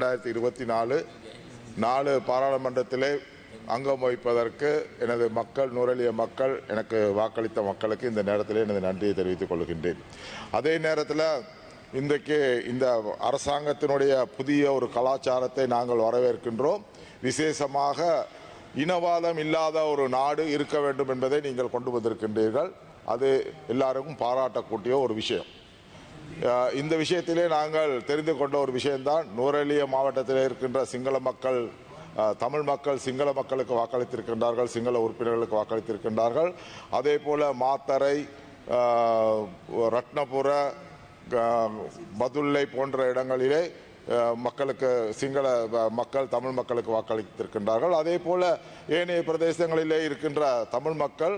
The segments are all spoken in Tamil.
ரெண்டாயிரத்தி இருபத்தி நாலு நாலு பாராளுமன்றத்திலே அங்கம் வகிப்பதற்கு எனது மக்கள் நுரலிய மக்கள் எனக்கு வாக்களித்த மக்களுக்கு இந்த நேரத்தில் எனது நன்றியை தெரிவித்துக் கொள்கின்றேன். அதே நேரத்தில் இன்றைக்கு இந்த அரசாங்கத்தினுடைய புதிய ஒரு கலாச்சாரத்தை நாங்கள் வரவேற்கின்றோம். விசேஷமாக இனவாதம் இல்லாத ஒரு நாடு இருக்க வேண்டும் என்பதை நீங்கள் கொண்டு வந்திருக்கின்றீர்கள். அது எல்லாருக்கும் பாராட்டக்கூடிய ஒரு விஷயம். இந்த விஷயத்திலே நாங்கள் தெரிந்து கொண்ட ஒரு விஷயம்தான். நூரெலிய மாவட்டத்தில் இருக்கின்ற சிங்கள மக்கள் தமிழ் மக்கள் சிங்கள மக்களுக்கு வாக்களித்திருக்கின்றார்கள் சிங்கள உறுப்பினர்களுக்கு வாக்களித்திருக்கின்றார்கள். அதே போல மாத்தரை ரத்னபுர மதுல்லை பதுல்லை போன்ற இடங்களிலே மக்களுக்கு சிங்கள மக்கள் தமிழ் மக்களுக்கு வாக்களித்திருக்கின்றார்கள். அதே போல ஏனைய பிரதேசங்களிலே இருக்கின்ற தமிழ் மக்கள்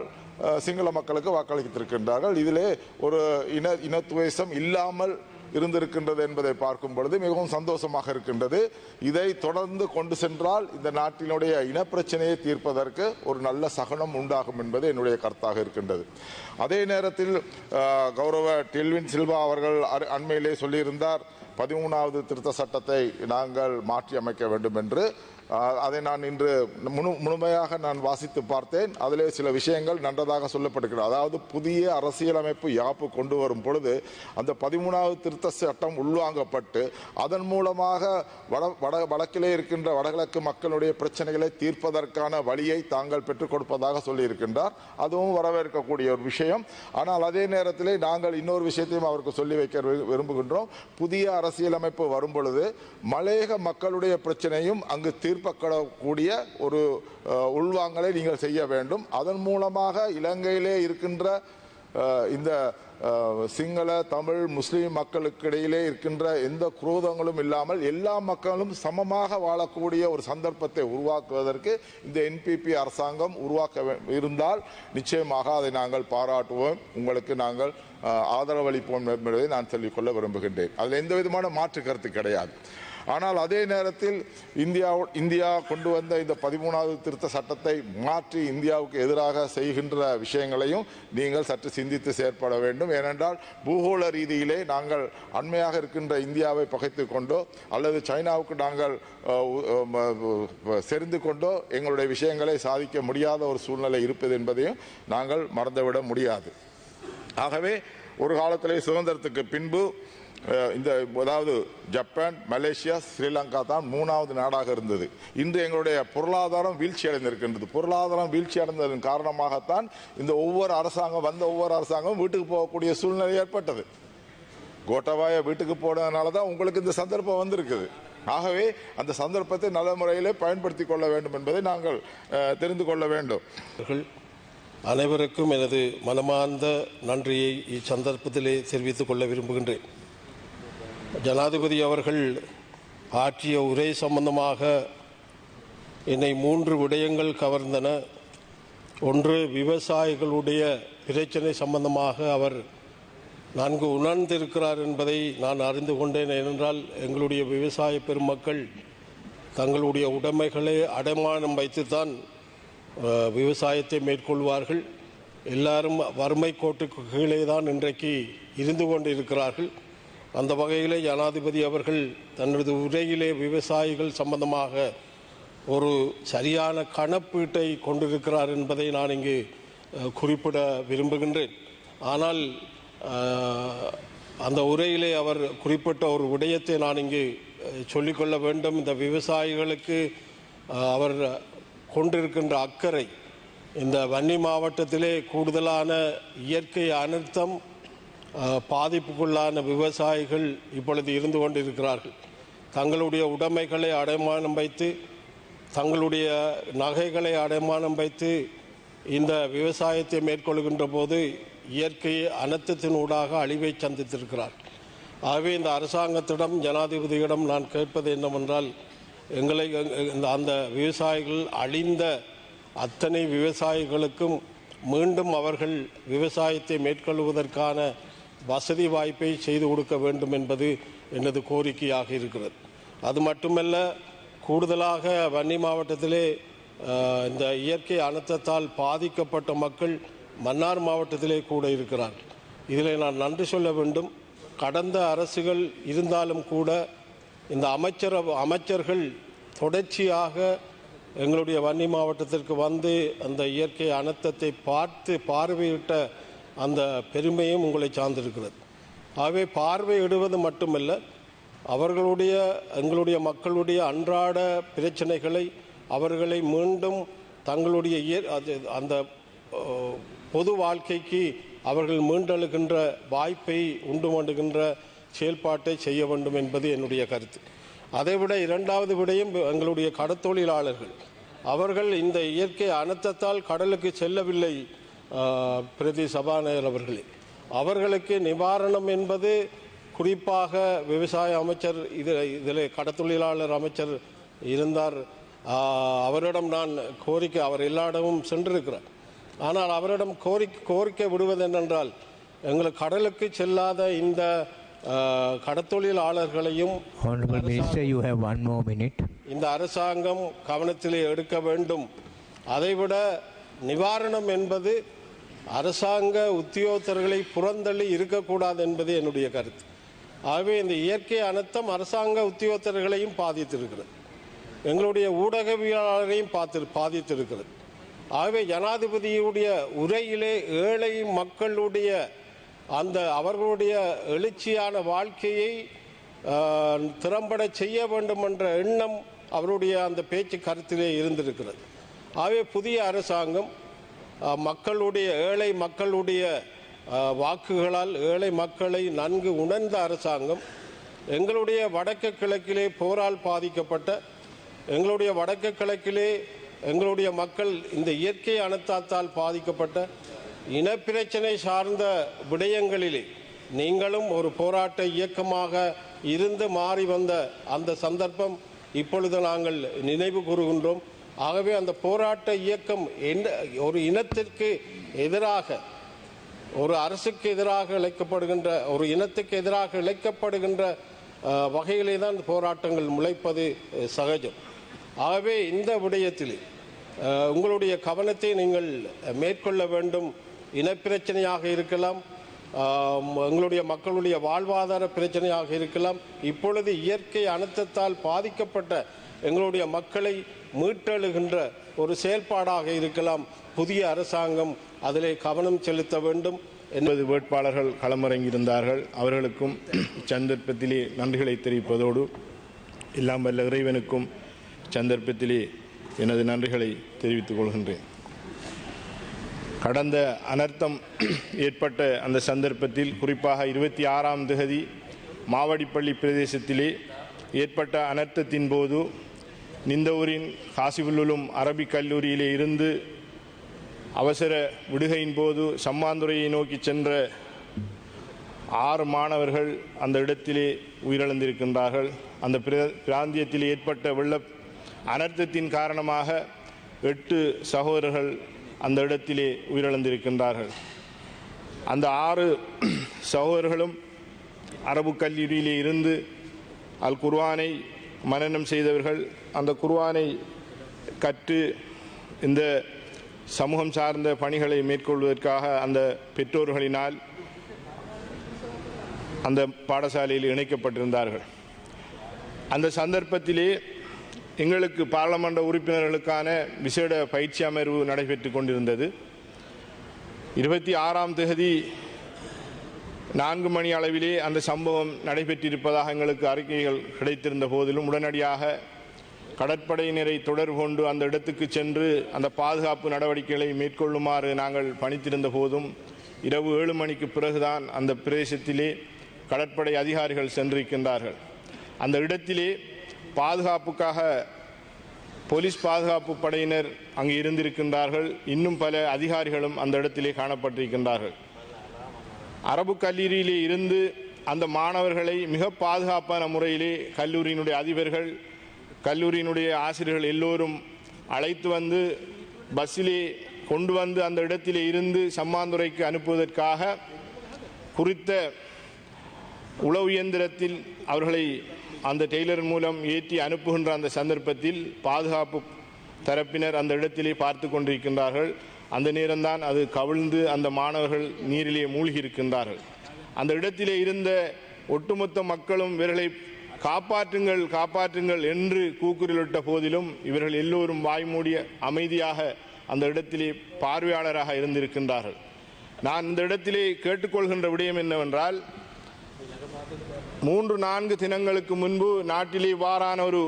சிங்கள மக்களுக்கு வாக்களித்திருக்கின்றார்கள். இதிலே ஒரு இன இனத்துவேசம் இல்லாமல் இருந்திருக்கின்றது என்பதை பார்க்கும் பொழுது மிகவும் சந்தோஷமாக இருக்கின்றது. இதை தொடர்ந்து கொண்டு சென்றால் இந்த நாட்டினுடைய இனப்பிரச்சனையை தீர்ப்பதற்கு ஒரு நல்ல சகனம் உண்டாகும் என்பது என்னுடைய கருத்தாக இருக்கின்றது. அதே நேரத்தில் கௌரவ டெல்வின் சில்வா அவர்கள் அண்மையிலே சொல்லியிருந்தார் பதிமூணாவது திருத்த சட்டத்தை நாங்கள் மாற்றி அமைக்க வேண்டும் என்று அதை நான் இன்று முழு முழுமையாக நான் வாசித்து பார்த்தேன். அதிலே சில விஷயங்கள் நன்றதாக சொல்லப்பட்டிருக்கிறது அதாவது புதிய அரசியலமைப்பு யாப்பு கொண்டு வரும் பொழுது அந்த பதிமூணாவது திருத்த சட்டம் உள்வாங்கப்பட்டு அதன் மூலமாக வட வட வடக்கிலே இருக்கின்ற வடகிழக்கு மக்களுடைய பிரச்சனைகளை தீர்ப்பதற்கான வழியை தாங்கள் பெற்றுக் கொடுப்பதாக சொல்லியிருக்கின்றார். அதுவும் வரவேற்கக்கூடிய ஒரு விஷயம். ஆனால் அதே நேரத்தில் நாங்கள் இன்னொரு விஷயத்தையும் அவருக்கு சொல்லி வைக்க விரும்புகின்றோம். புதிய அரசியலமைப்பு வரும் பொழுது மலையக மக்களுடைய பிரச்சனையும் அங்கு தீர்ப்பக்கூடிய ஒரு உள்வாங்கலை நீங்கள் செய்ய வேண்டும். அதன் மூலமாக இலங்கையிலே இருக்கின்ற இந்த சிங்கள தமிழ் முஸ்லீம் மக்களுக்கு இடையிலே இருக்கின்ற எந்த குரோதங்களும் இல்லாமல் எல்லா மக்களும் சமமாக வாழக்கூடிய ஒரு சந்தர்ப்பத்தை உருவாக்குவதற்கு இந்த என்பிபி அரசாங்கம் உருவாக்க இருந்தால் நிச்சயமாக அதை நாங்கள் பாராட்டுவோம். உங்களுக்கு நாங்கள் ஆதரவளிப்போம் என்பதை நான் சொல்லிக்கொள்ள விரும்புகின்றேன். அதில் எந்த விதமான மாற்று கருத்து கிடையாது. ஆனால் அதே நேரத்தில் இந்தியா இந்தியா கொண்டு வந்த இந்த பதிமூணாவது திருத்த சட்டத்தை மாற்றி இந்தியாவுக்கு எதிராக செய்கின்ற விஷயங்களையும் நீங்கள் சற்று சிந்தித்து செயற்பட வேண்டும். ஏனென்றால் பூகோள ரீதியிலே நாங்கள் அண்மையாக இருக்கின்ற இந்தியாவை பகைத்து கொண்டோ அல்லது சைனாவுக்கு நாங்கள் செறிந்து கொண்டோ எங்களுடைய விஷயங்களை சாதிக்க முடியாத ஒரு சூழ்நிலை இருப்பது என்பதையும் நாங்கள் மறந்துவிட முடியாது. ஆகவே ஒரு காலத்திலே சுதந்திரத்துக்கு பின்பு இந்த அதாவது ஜப்பான் மலேசியா ஸ்ரீலங்கா தான் மூணாவது நாடாக இருந்தது. இன்று எங்களுடைய பொருளாதாரம் வீழ்ச்சி அடைந்திருக்கின்றது. பொருளாதாரம் வீழ்ச்சி அடைந்ததன் காரணமாகத்தான் இந்த ஒவ்வொரு அரசாங்கம் வந்த ஒவ்வொரு அரசாங்கமும் வீட்டுக்கு போகக்கூடிய சூழ்நிலை ஏற்பட்டது. கோட்டவாய வீட்டுக்கு போனதுனால தான் உங்களுக்கு இந்த சந்தர்ப்பம் வந்திருக்குது. ஆகவே அந்த சந்தர்ப்பத்தை நல்ல முறையிலே பயன்படுத்தி கொள்ள வேண்டும் என்பதை நாங்கள் தெரிந்து கொள்ள வேண்டும். அனைவருக்கும் எனது மனமார்ந்த நன்றியை இச்சந்தர்ப்பத்திலே தெரிவித்துக் கொள்ள விரும்புகின்றேன். ஜனாதிபதி அவர்கள் ஆற்றிய உரை சம்பந்தமாக என்னை மூன்று விடயங்கள் கவர்ந்தன. ஒன்று விவசாயிகளுடைய பிரச்சனை சம்பந்தமாக அவர் நன்கு உணர்ந்திருக்கிறார் என்பதை நான் அறிந்து கொண்டேன். ஏனென்றால் எங்களுடைய விவசாய பெருமக்கள் தங்களுடைய உடைமைகளை அடைமானம் வைத்துத்தான் விவசாயத்தை மேற்கொள்வார்கள். எல்லாரும் வறுமை கோட்டுக்கு கீழே தான் இன்றைக்கு இருந்து கொண்டிருக்கிறார்கள். அந்த வகையிலே ஜனாதிபதி அவர்கள் தனது உரையிலே விவசாயிகள் சம்பந்தமாக ஒரு சரியான கணப்பீட்டை கொண்டிருக்கிறார் என்பதை நான் இங்கு குறிப்பிட விரும்புகின்றேன். ஆனால் அந்த உரையிலே அவர் குறிப்பிட்ட ஒரு விடயத்தை நான் இங்கு சொல்லிக்கொள்ள வேண்டும். இந்த விவசாயிகளுக்கு அவர் கொண்டிருக்கின்ற அக்கறை இந்த வன்னி மாவட்டத்திலே கூடுதலான இயற்கை அனர்த்தம் பாதிப்புக்குள்ளான விவசாயிகள் இப்பொழுது இருந்து கொண்டிருக்கிறார்கள். தங்களுடைய உடைமைகளை அடைமானம் வைத்து தங்களுடைய நகைகளை அடைமானம் வைத்து இந்த விவசாயத்தை மேற்கொள்கின்ற போது இயற்கை அனர்த்தத்தினூடாக அழிவை சந்தித்திருக்கிறார். ஆகவே இந்த அரசாங்கத்திடம் ஜனாதிபதியிடம் நான் கேட்பது என்னவென்றால் எங்களை இந்த அந்த விவசாயிகள் அழிந்த அத்தனை விவசாயிகளுக்கும் மீண்டும் அவர்கள் விவசாயத்தை மேற்கொள்வதற்கான வசதி வாய்ப்பை செய்து கொடுக்க வேண்டும் என்பது எனது கோரிக்கையாக இருக்கிறது. அது மட்டுமல்ல கூடுதலாக வன்னி மாவட்டத்திலே இந்த இயற்கை அனர்த்தத்தால் பாதிக்கப்பட்ட மக்கள் மன்னார் மாவட்டத்திலே கூட இருக்கிறார்கள். இதில் நான் நன்றி சொல்ல வேண்டும். கடந்த அரசுகள் இருந்தாலும் கூட இந்த அமைச்சர் அமைச்சர்கள் தொடர்ச்சியாக எங்களுடைய வன்னி மாவட்டத்திற்கு வந்து அந்த இயற்கை அனர்த்தத்தை பார்த்து பார்வையிட்ட அந்த பெருமையும் உங்களை சார்ந்திருக்கிறது. ஆகவே பார்வையிடுவது மட்டுமல்ல அவர்களுடைய எங்களுடைய மக்களுடைய அன்றாட பிரச்சனைகளை அவர்களை மீண்டும் தங்களுடைய இய- அது அந்த பொது வாழ்க்கைக்கு அவர்கள் மீண்டெழுகின்ற வாய்ப்பை உண்டு பண்ணுகின்ற செயல்பாட்டை செய்ய வேண்டும் என்பது என்னுடைய கருத்து. அதைவிட இரண்டாவது விடயம் எங்களுடைய கடத்தொழிலாளர்கள். அவர்கள் இந்த இயற்கை அனர்த்தத்தால் கடலுக்கு செல்லவில்லை பிரதி சபாநாயகர் அவர்களே அவர்களுக்கு நிவாரணம் என்பது குறிப்பாக விவசாய அமைச்சர் இதில் இதில் கடத்தொழிலாளர் அமைச்சர் இருந்தார். அவரிடம் நான் கோரிக்கை அவர் எல்லா இடமும் சென்றிருக்கிறார். ஆனால் அவரிடம் கோரிக்கை கோரிக்கை விடுவது என்னென்றால் எங்களுக்கு கடலுக்கு செல்லாத இந்த கடத்தொழிலாளர்களையும். இந்த அரசாங்கம் கவனத்திலே எடுக்க வேண்டும். அதைவிட நிவாரணம் என்பது அரசாங்க உத்தியோகத்தர்களை புறந்தள்ளி இருக்கக்கூடாது என்பது என்னுடைய கருத்து. ஆகவே இந்த இயற்கை அனர்த்தம் அரசாங்க உத்தியோகத்தர்களையும் பாதித்திருக்கிறது. எங்களுடைய ஊடகவியலாளரையும் பார்த்து பாதித்திருக்கிறது. ஆகவே ஜனாதிபதியுடைய உரையிலே ஏழை மக்களுடைய அந்த அவர்களுடைய எழுச்சியான வாழ்க்கையை திறம்பட செய்ய வேண்டும் என்ற எண்ணம் அவருடைய அந்த பேச்சு கருத்திலே இருந்திருக்கிறது. ஆகவே புதிய அரசாங்கம் மக்களுடைய ஏழை மக்களுடைய வாக்குகளால் ஏழை மக்களை நன்கு உணர்ந்த அரசாங்கம் எங்களுடைய வடக்கு கிழக்கிலே போரால் பாதிக்கப்பட்ட எங்களுடைய வடக்கு கிழக்கிலே எங்களுடைய மக்கள் இந்த இயற்கை அனர்த்தத்தால் பாதிக்கப்பட்ட இனப்பிரச்சனை சார்ந்த விடயங்களிலே நீங்களும் ஒரு போராட்ட இயக்கமாக இருந்து மாறி வந்த அந்த சந்தர்ப்பம் இப்பொழுது நாங்கள் நினைவு கூறுகின்றோம். ஆகவே அந்த போராட்ட இயக்கம் என்ன ஒரு இனத்திற்கு எதிராக ஒரு அரசுக்கு எதிராக இழைக்கப்படுகின்ற ஒரு இனத்துக்கு எதிராக இழைக்கப்படுகின்ற வகையிலே தான் போராட்டங்கள் முளைப்பது சகஜம். ஆகவே இந்த விடயத்தில் உங்களுடைய கவனத்தை நீங்கள் மேற்கொள்ள வேண்டும். இனப்பிரச்சனையாக இருக்கலாம் எங்களுடைய மக்களுடைய வாழ்வாதார பிரச்சனையாக இருக்கலாம். இப்பொழுது இயற்கை அனர்த்தத்தால் பாதிக்கப்பட்ட எங்களுடைய மக்களை மீட்டெழுகின்ற ஒரு செயல்பாடாக இருக்கலாம். புதிய அரசாங்கம் அதிலே கவனம் செலுத்த வேண்டும். என்பது வேட்பாளர்கள் களமிறங்கியிருந்தார்கள். அவர்களுக்கும் சந்தர்ப்பத்திலே நன்றிகளை தெரிவிப்பதோடு எல்லாம் வல்ல இறைவனுக்கும் சந்தர்ப்பத்திலே எனது நன்றிகளை தெரிவித்துக் கொள்கின்றேன். கடந்த அனர்த்தம் ஏற்பட்ட அந்த சந்தர்ப்பத்தில் குறிப்பாக இருபத்தி ஆறாம் திகதி மாவடிப்பள்ளி பிரதேசத்திலே ஏற்பட்ட அனர்த்தத்தின் போது நிந்தவூரின் காசிபுல்லுலும் அரபிக் கல்லூரியிலே இருந்து அவசர விடுகையின் போது சம்மாந்துறையை நோக்கி சென்ற ஆறு மாணவர்கள் அந்த இடத்திலே உயிரிழந்திருக்கின்றார்கள். அந்த பிர- பிராந்தியத்தில் ஏற்பட்ட வெள்ள அனர்த்தத்தின் காரணமாக எட்டு சகோதரர்கள் அந்த இடத்திலே உயிரிழந்திருக்கின்றார்கள். அந்த ஆறு சகோதரர்களும் அரபு கல்லூரியிலே இருந்து அல் குர்வானை மனநம் செய்தவர்கள் அந்த குர்வானை கற்று இந்த சமூகம் சார்ந்த பணிகளை மேற்கொள்வதற்காக அந்த பெற்றோர்களினால் அந்த பாடசாலையில் இணைக்கப்பட்டிருந்தார்கள். அந்த சந்தர்ப்பத்திலே எங்களுக்கு பாராளுமன்ற உறுப்பினர்களுக்கான விசேட பயிற்சி அமர்வு நடைபெற்று கொண்டிருந்தது. இருபத்தி ஆறாம் தேதி நான்கு மணி அளவிலே அந்த சம்பவம் நடைபெற்றிருப்பதாக எங்களுக்கு அறிக்கைகள் கிடைத்திருந்த போதிலும் உடனடியாக கடற்படையினரை தொடர்பு கொண்டு அந்த இடத்துக்கு சென்று அந்த பாதுகாப்பு நடவடிக்கைகளை மேற்கொள்ளுமாறு நாங்கள் பணித்திருந்த போதும் இரவு ஏழு மணிக்கு பிறகுதான் அந்த பிரதேசத்திலே கடற்படை அதிகாரிகள் சென்றிருக்கின்றார்கள். அந்த இடத்திலே பாதுகாப்புக்காக போலீஸ் பாதுகாப்பு படையினர் அங்கு இருந்திருக்கின்றார்கள். இன்னும் பல அதிகாரிகளும் அந்த இடத்திலே காணப்பட்டிருக்கின்றார்கள். அரபு கல்லூரியிலே இருந்து அந்த மாணவர்களை மிக பாதுகாப்பான முறையிலே கல்லூரியினுடைய அதிபர்கள் கல்லூரியினுடைய ஆசிரியர்கள் எல்லோரும் அழைத்து வந்து பஸ்ஸிலே கொண்டு வந்து அந்த இடத்திலே இருந்து சம்மாந்துறைக்கு அனுப்புவதற்காக குறித்த உளவு இயந்திரத்தில் அவர்களை அந்த டெய்லர் மூலம் ஏற்றி அனுப்புகின்ற அந்த சந்தர்ப்பத்தில் பாதுகாப்பு தரப்பினர் அந்த இடத்திலே பார்த்து கொண்டிருக்கின்றார்கள். அந்த நேரம்தான் அது கவிழ்ந்து அந்த மாணவர்கள் நீரிலே மூழ்கி இருக்கின்றார்கள் அந்த இடத்திலே இருந்த ஒட்டுமொத்த மக்களும் இவர்களை காப்பாற்றுங்கள் காப்பாற்றுங்கள் என்று கூக்குரலிட்ட போதிலும் இவர்கள் எல்லோரும் வாய்மூடிய அமைதியாக அந்த இடத்திலே பார்வையாளராக இருந்திருக்கின்றார்கள். நான் இந்த இடத்திலே கேட்டுக்கொள்கின்ற விடயம் என்னவென்றால் மூன்று நான்கு தினங்களுக்கு முன்பு நாட்டிலே இவ்வாறான ஒரு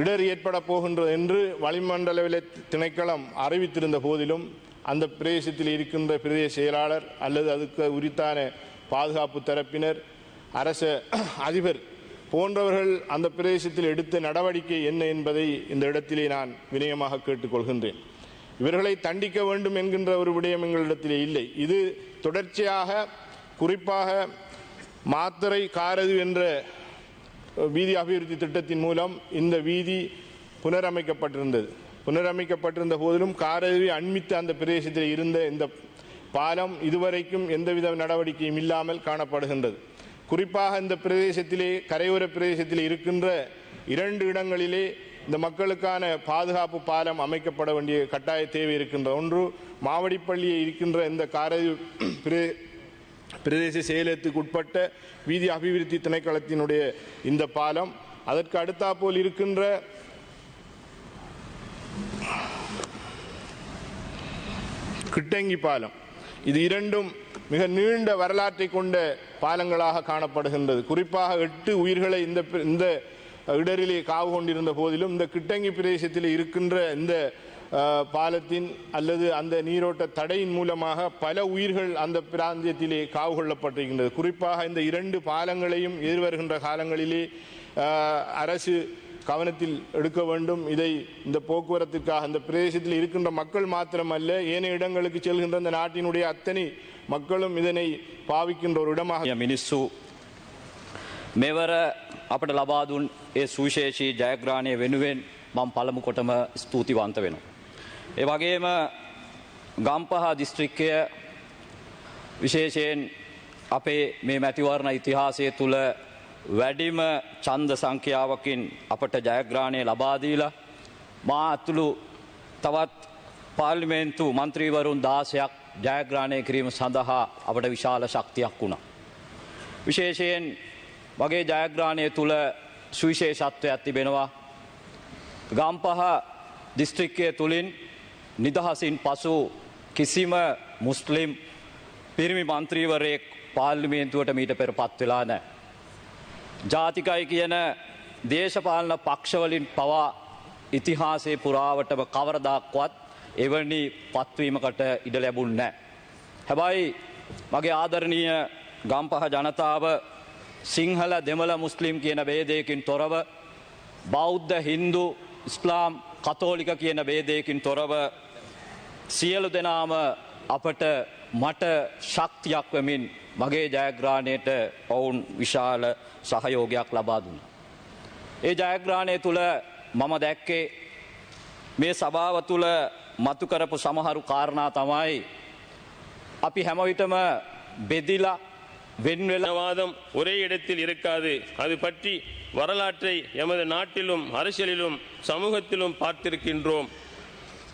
இடர் ஏற்பட போகின்றது என்று வளிமண்டல திணைக்களம் அறிவித்திருந்த போதிலும் அந்த பிரதேசத்தில் இருக்கின்ற பிரதேச செயலாளர் அல்லது அதுக்கு உரித்தான பாதுகாப்பு தரப்பினர் அரச அதிபர் போன்றவர்கள் அந்த பிரதேசத்தில் எடுத்த நடவடிக்கை என்ன என்பதை இந்த இடத்திலே நான் வினயமாக கேட்டுக்கொள்கின்றேன். இவர்களை தண்டிக்க வேண்டும் என்கின்ற ஒரு விடயம் எங்களிடத்திலே இல்லை. இது தொடர்ச்சியாக குறிப்பாக மாத்திரை காரது என்ற வீதி அபிவிருத்தி திட்டத்தின் மூலம் இந்த வீதி புனரமைக்கப்பட்டிருந்தது. புனரமைக்கப்பட்டிருந்த போதிலும் காரவி அண்மித்த அந்த பிரதேசத்தில் இருந்த இந்த பாலம் இதுவரைக்கும் எந்தவித நடவடிக்கையும் இல்லாமல் காணப்படுகின்றது. குறிப்பாக இந்த பிரதேசத்திலே கரையோர பிரதேசத்தில் இருக்கின்ற இரண்டு இடங்களிலே இந்த மக்களுக்கான பாதுகாப்பு பாலம் அமைக்கப்பட வேண்டிய கட்டாய தேவை இருக்கின்ற ஒன்று மாவடிப்பள்ளியை இருக்கின்ற இந்த காரவி பிரதே- பிரதேச செயலத்துக்கு உட்பட்ட வீதி அபிவிருத்தி திணைக்களத்தினுடைய இந்த பாலம் அதற்கு அடுத்தாப்போல் இருக்கின்ற கிட்டங்கி பாலம். இது இரண்டும் மிக நீண்ட வரலாற்றை கொண்ட பாலங்களாக காணப்படுகின்றது. குறிப்பாக எட்டு உயிர்களை இந்த இந்த இடரிலே காவு கொண்டிருந்த போதிலும் இந்த கிட்டங்கி பிரதேசத்தில் இருக்கின்ற இந்த பாலத்தின் அல்லது அந்த நீரோட்ட தடையின் மூலமாக பல உயிர்கள் அந்த பிராந்தியத்திலே காவு கொள்ளப்பட்டிருக்கின்றது குறிப்பாக இந்த இரண்டு பாலங்களையும் எதிர்வருகின்ற காலங்களிலே அஹ், அரசு கவனத்தில் எடுக்க வேண்டும் இதை இந்த போக்குவரத்திற்காக இந்த பிரதேசத்தில் இருக்கின்ற மக்கள் மாத்திரமல்ல ஏனைய இடங்களுக்கு செல்கின்ற இந்த நாட்டினுடைய அத்தனை மக்களும் இதனை பாவிக்கின்ற ஒரு இடமாக ය මිනිස්සු මෙවර අපට ලබාදුන් ඒ සුවිශේෂී ජයග්‍රාණය වෙනුවෙන් මං පළමු කොටම ස්තුතිවන්ත වෙනවා. ඒ වගේම ගම්පහ දිස්ත්‍රික්කය විශේෂයෙන් අපේ මේ මැතිවරණ ඉතිහාසය තුළ වැඩිම චන්ද සංඛ්‍යාවකින් අපට ජයග්‍රාණය ලබාදීලා මා ඇතුළු තවත් පාර්ලිමේන්තු මන්ත්‍රීවරුන් දාසයක් ජයග්‍රාණය කිරීම සඳහා අපට විශාල ශක්තියක් වුණා. විශේෂයෙන් වගේ ජයග්‍රාණය තුළ සුවිශේෂත්වයක් තිබෙනවා. ගම්පහ දිස්ත්‍රික්කය තුළින් නිදහසින් පසු කිසිම මුස්ලිම් පිරිමි මන්ත්‍රීවරයෙක් පාර්ලිමේන්තුවට මීට පෙර පත් වෙලා නෑ. ජාතිකයි කියන දේශපාලන පක්ෂවලින් පවා ඉතිහාසේ පුරාවටම කවරදක්වත් එවැනි පත්වීමකට ඉඩ ලැබුන් නෑ. හැබැයි මගේ ආදරණීය ගම්පහ ජනතාව සිංහල දෙමළ මුස්ලිම් කියන බේදයකින් තොරව බෞද්ධ හින්දු ඉස්ලාම් කතෝලික කියන බේදයකින් තොරව සියලු දෙනාම අපට මට ශක්තියක් වෙමින් මගේ ජයග්‍රාණයට ඔවුන් විශාල සහයෝගයක් ලබා දුන්න. ඒ ජයග්‍රාණය තුළ මම දැක්කේ මේ සභාව තුළ මතුකරපු සමහරු කාරණා තමයි අපි හැමවිටම බෙදිලා வெண்வெள இனவாதம் ஒரே இடத்தில் இருக்காது அது பற்றி வரலாற்றை எமது நாட்டிலும் அரசியலிலும் சமூகத்திலும் பார்த்திருக்கின்றோம்.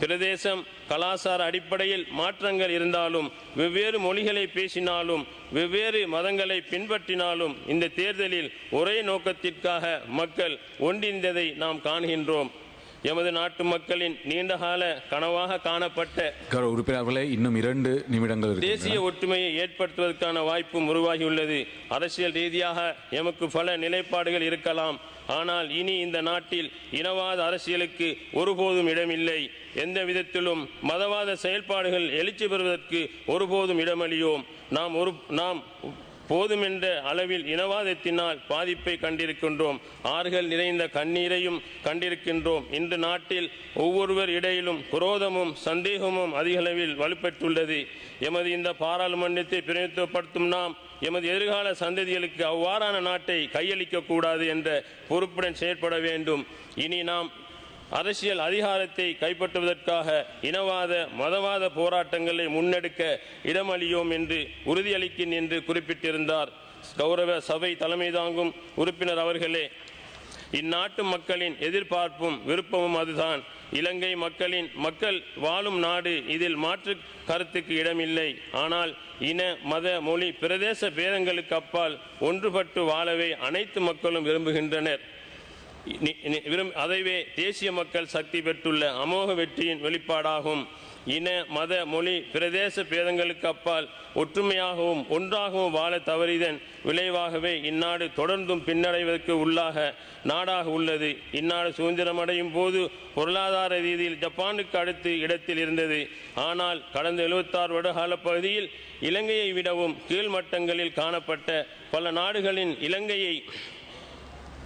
பிரதேசம் கலாசார அடிப்படையில் மாற்றங்கள் இருந்தாலும் வெவ்வேறு மொழிகளை பேசினாலும் வெவ்வேறு மதங்களை பின்பற்றினாலும் இந்த தேர்தலில் ஒரே நோக்கத்திற்காக மக்கள் ஒன்றிணைந்ததை நாம் காண்கின்றோம். எமது நாட்டு மக்களின் நீண்டகால கனவாக காணப்பட்ட உறுப்பினர்களே இன்னும் இரண்டு நிமிடங்கள் தேசிய. ஒற்றுமையை ஏற்படுத்துவதற்கான வாய்ப்பும் உருவாகியுள்ளது. அரசியல் ரீதியாக எமக்கு பல நிலைப்பாடுகள் இருக்கலாம். ஆனால் இனி இந்த நாட்டில் இனவாத அரசியலுக்கு ஒருபோதும் இடமில்லை. எந்த விதத்திலும் மதவாத செயல்பாடுகள் எழுச்சி பெறுவதற்கு ஒருபோதும் இடமளியோம். நாம் ஒரு நாம் போதுமென்ற அளவில் இனவாதத்தினால் பாதிப்பை கண்டிருக்கின்றோம். ஆறுகள் நிறைந்த கண்ணீரையும் கண்டிருக்கின்றோம். இன்று நாட்டில் ஒவ்வொருவர் இடையிலும் குரோதமும் சந்தேகமும் அதிகளவில் வலுப்பெற்றுள்ளது. எமது இந்த பாராளுமன்றத்தை பிரதிநிதித்துவப்படுத்தும் நாம் எமது எதிர்கால சந்ததிகளுக்கு அவ்வாறான நாட்டை கையளிக்க கூடாது என்ற பொறுப்புடன் செயற்பட வேண்டும். இனி நாம் அரசியல் அதிகாரத்தை கைப்பற்றுவதற்காக இனவாத மதவாத போராட்டங்களை முன்னெடுக்க இடமளியோம் என்று உறுதியளிக்கின் என்று குறிப்பிட்டிருந்தார். கௌரவ சபை தலைமை தாங்கும் உறுப்பினர் அவர்களே இந்நாட்டு மக்களின் எதிர்பார்ப்பும் விருப்பமும் அதுதான். இலங்கை மக்களின் மக்கள் வாழும் நாடு இதில் மாற்று கருத்துக்கு இடமில்லை. ஆனால் இன மத மொழி பிரதேச பேதங்களுக்கு அப்பால் ஒன்றுபட்டு வாழவே அனைத்து மக்களும் விரும்புகின்றனர். அதைவே தேசிய மக்கள் சக்தி பெற்றுள்ள அமோக வெற்றியின் வெளிப்பாடாகும். இன மத மொழி பிரதேச பேதங்களுக்கு அப்பால் ஒற்றுமையாகவும் ஒன்றாகவும் வாழ தவறிதன் விளைவாகவே இந்நாடு தொடர்ந்தும் பின்னடைவதற்கு உள்ளாக நாடாக உள்ளது. இந்நாடு சுதந்திரமடையும் போது பொருளாதார ரீதியில் ஜப்பானுக்கு அடுத்து இடத்தில் இருந்தது. ஆனால் கடந்த 76 வருடகால பகுதியில் இலங்கையை விடவும் கீழ்மட்டங்களில் காணப்பட்ட பல நாடுகளின் இலங்கையை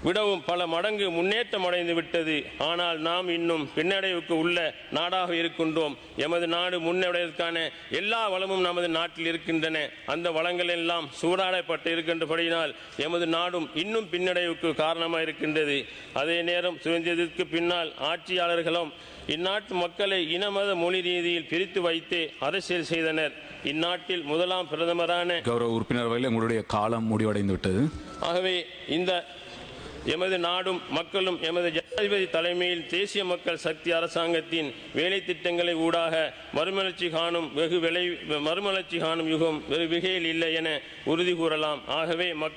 விடவும் பல மடங்கு முன்னேற்றம் அடைந்து விட்டது. ஆனால் நாம் இன்னும் பின்னடைவுக்கு உள்ள நாடாக இருக்கின்றோம். எமது நாடு முன்னடைவதற்கான எல்லா வளமும் நமது நாட்டில் இருக்கின்றன. அந்த வளங்கள் எல்லாம் சூடாடப்பட்டு இருக்கின்றபடியினால் எமது நாடும் இன்னும் பின்னடைவுக்கு காரணமாக இருக்கின்றது. அதே நேரம் சுதந்திரத்திற்கு பின்னால் ஆட்சியாளர்களும் இந்நாட்டு மக்களை இனமத மொழி ரீதியில் பிரித்து வைத்து அரசியல் செய்தனர். இந்நாட்டில் முதலாம் பிரதமரான கௌரவ உறுப்பினர் உங்களுடைய காலம் முடிவடைந்து விட்டது. ஆகவே இந்த எமது நாடும் மக்களும் எமது ஜனாதிபதி தலைமையில் தேசிய மக்கள் சக்தி அரசாங்கத்தின் வேலை திட்டங்களை ஊடாக மறுமலர்ச்சி காணும் வெகு விளை மறுமலர்ச்சி காணும் யுகம் வெகு மிகையில் இல்லை என உறுதி கூறலாம். ஆகவே மக்